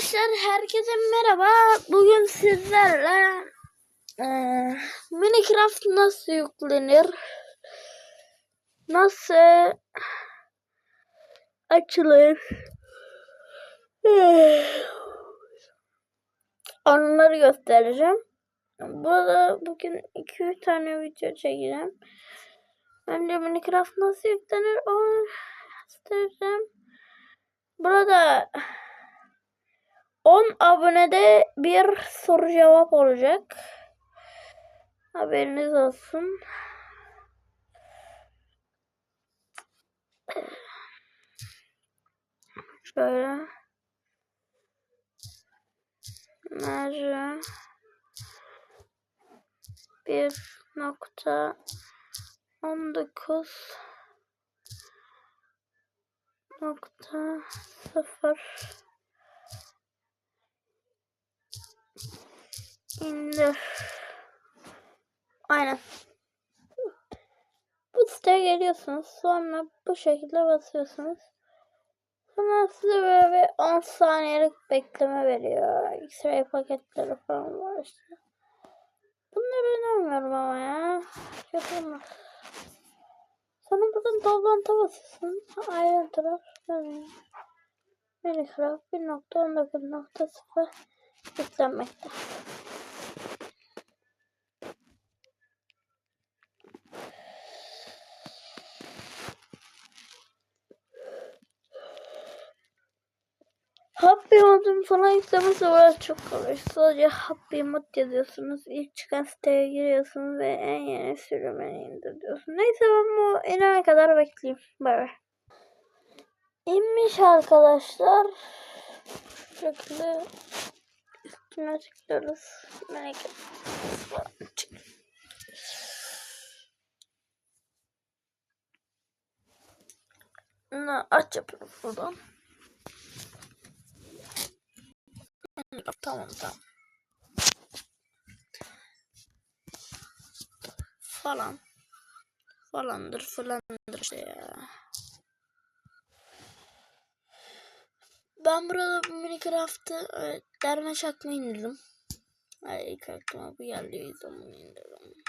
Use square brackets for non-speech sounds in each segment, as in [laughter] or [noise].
Arkadaşlar herkese merhaba. Bugün sizlerle eee, Minecraft nasıl yüklenir? Nasıl açılır? [sighs] Onları göstereceğim. Burada bugün 2-3 tane video çekeceğim. Önce Minecraft nasıl yüklenir onu göstereceğim. Burada 10 abonede bir soru cevap olacak. Haberiniz olsun. Şöyle. Merce. Bir nokta on dokuz nokta sıfır indir. Aynen. Bu siteye geliyorsunuz. Sonra bu şekilde basıyorsunuz. Sonra size böyle bir 10 saniyelik bekleme veriyor. X-ray paketleri falan var işte. Bunları önermiyorum ama ya. Yapılmaz. Sonra buradan toplantı basıyorsun. Ayrıntılar. Böyle. Minecraft 1.19.0 yüklenmekte. Modun falan yüklemesi var çok kolay. Sadece Happy mod yazıyorsunuz. İlk çıkan siteye giriyorsunuz ve en yeni sürümünü indir diyorsunuz. Neyse ben bu inene kadar bekleyeyim. Bay. İnmiş arkadaşlar. Şu şekilde üstüne tıklıyoruz. Merak etmeyin. Aç yapıyoruz buradan. Tamam tamam. Falan. Falandır falandır işte ya. Ben burada Minecraft'ı evet, derme çakma indirdim. Ay ilk aklıma bu geldi. o yüzden bunu indirdim.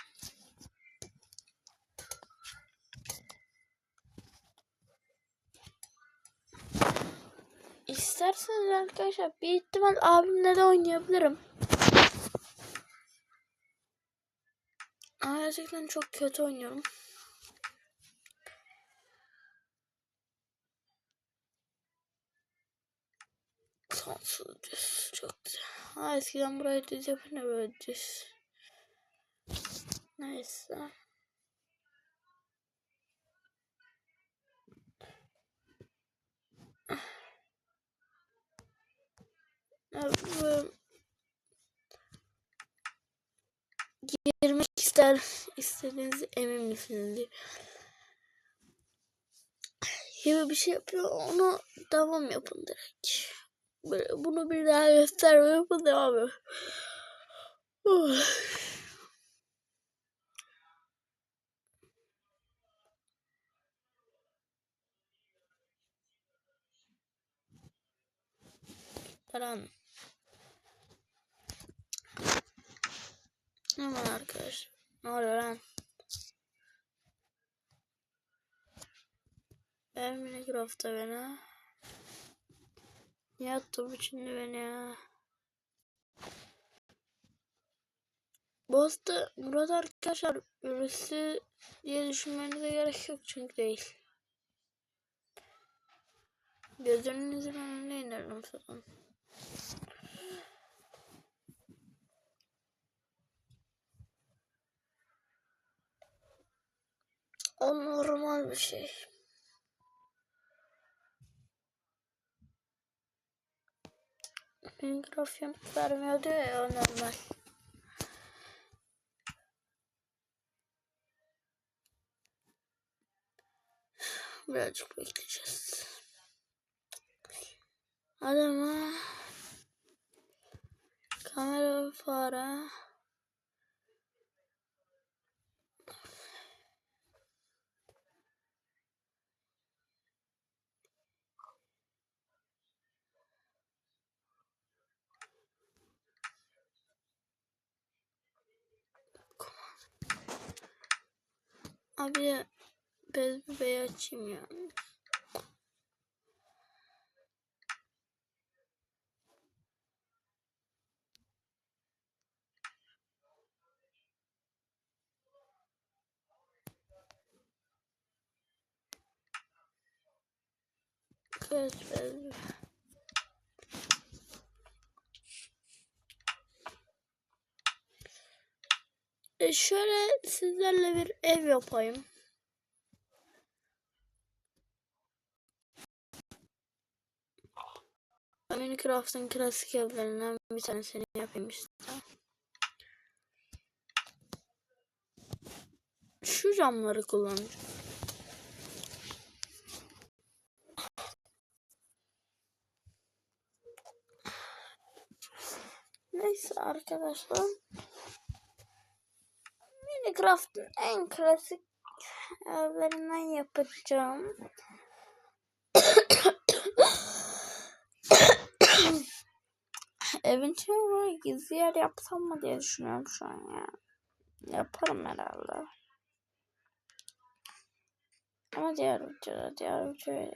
İsterseniz arkadaşlar bir ihtimal abimle de oynayabilirim. Ama gerçekten çok kötü oynuyorum. Sonsuz düz. Çok güzel. Ha, eskiden burayı düz yapınca böyle düz. Neyse. Girmek ister istediğiniz emin misiniz diye. Bir şey yapıyor onu devam yapın direkt. Böyle, bunu bir daha gösterme yapın devam yapın. Uf. Falan. Hemen arkadaşlar. Ne oluyor lan? Ben Minecraft'ta beni. Niye attım içinde beni ya? Bu Murat arkadaşlar birisi diye düşünmenize gerek yok çünkü değil. Gözünüzün önüne inerim zaten. O normal bir şey. Yanıt vermiyor diyor ya normal. Birazcık bekleyeceğiz. Adama kamera ve Abi bez bebeği açayım yani. Bez. E şöyle sizlerle bir ev yapayım. Minecraft'ın klasik evlerinden bir tanesini yapayım işte. Şu camları kullanacağım. Neyse arkadaşlar. Minecraft'ın en klasik evlerinden yapacağım. Evin içine böyle gizli yer yapsam mı diye düşünüyorum şu an ya. Yaparım herhalde. Ama diğer videoda, diğer videoya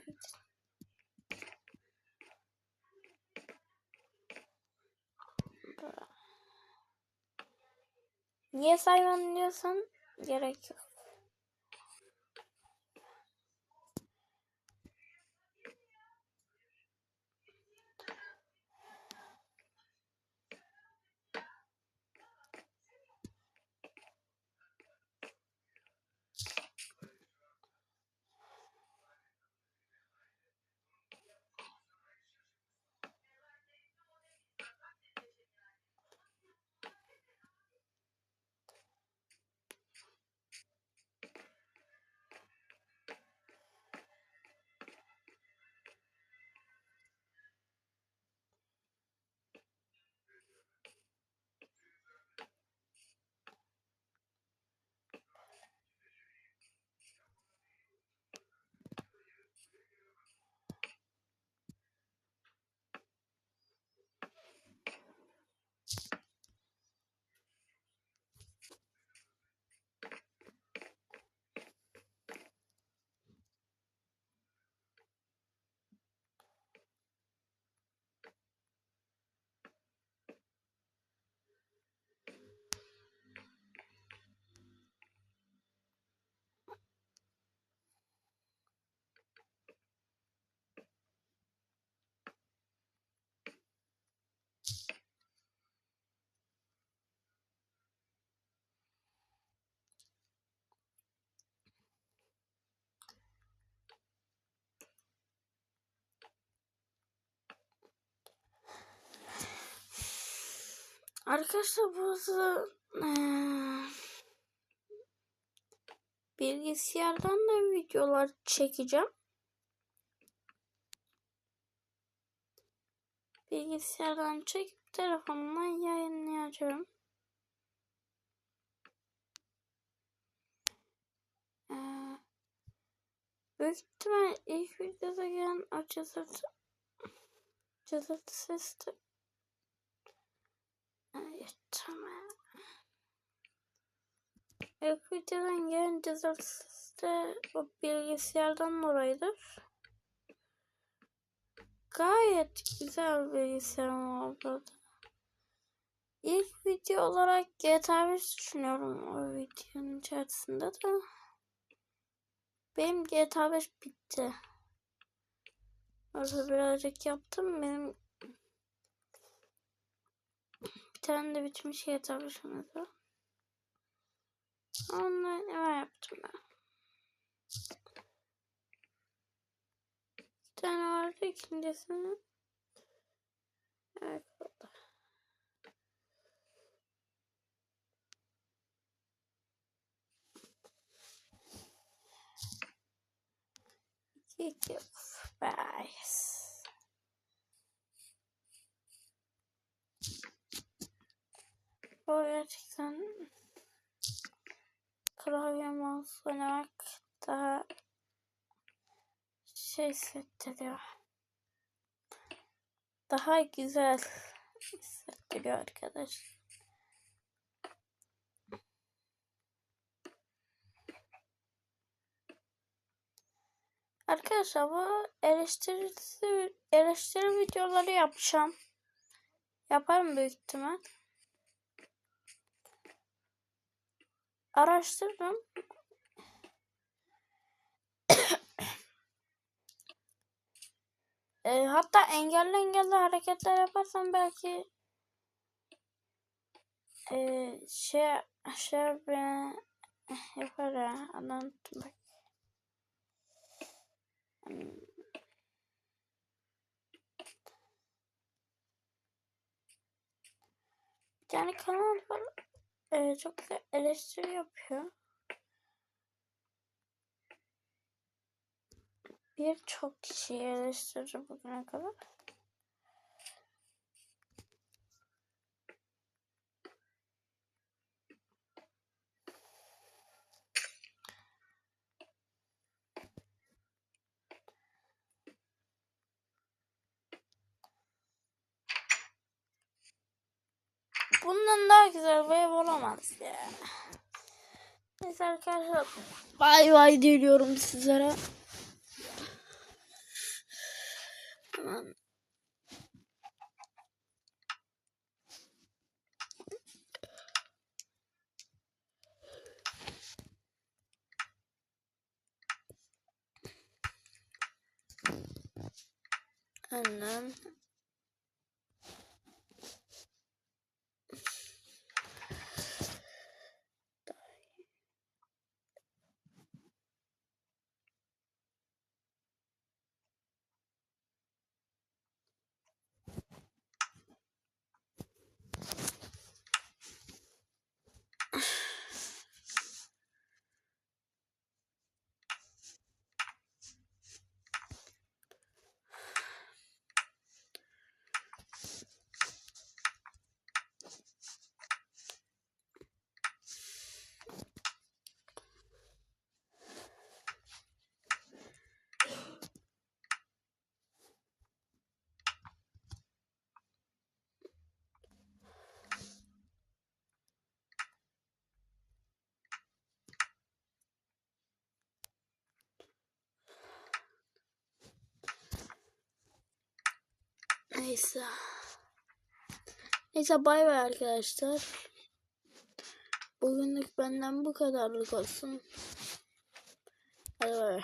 Niye sayman diyorsan gerek yok. Arkadaşlar burası bilgisayardan da videolar çekeceğim. Bilgisayardan çekip telefonumdan yayınlayacağım. Eee, büyük ihtimal ilk videoda gelen o cızırtı sesi tamam. İlk videodan gelen da o bilgisayardan dolayıdır. Gayet güzel bilgisayarım oldu. İlk video olarak GTA 5 düşünüyorum o videonun içerisinde de. Benim GTA 5 bitti. Orada birazcık yaptım. Benim bir tane de bitmiş 5 oynadı. Onları ne yaptım ben. Bir tane vardı ikincisini. Evet oldu. İki iki. Bye. Bu gerçekten klavye mouse oynamak daha şey hissettiriyor. Daha güzel hissettiriyor arkadaş. Arkadaşlar bu eleştirisi, eleştiri videoları yapacağım. Yaparım büyük ihtimal. Araştırdım. [coughs] E, hatta engelli engelli hareketler yaparsam belki e, şey şey ben yapar ya. Hmm. Bir tane kanal var. E, çok güzel eleştiri yapıyor. Birçok kişiyi eleştirdi bugüne kadar. Bundan daha güzel web olamaz ya. Neyse arkadaşlar. Bay bay diliyorum sizlere. Tamam. Annem. Neyse. Neyse bay bay arkadaşlar. Bugünlük benden bu kadarlık olsun. Hadi bay bay.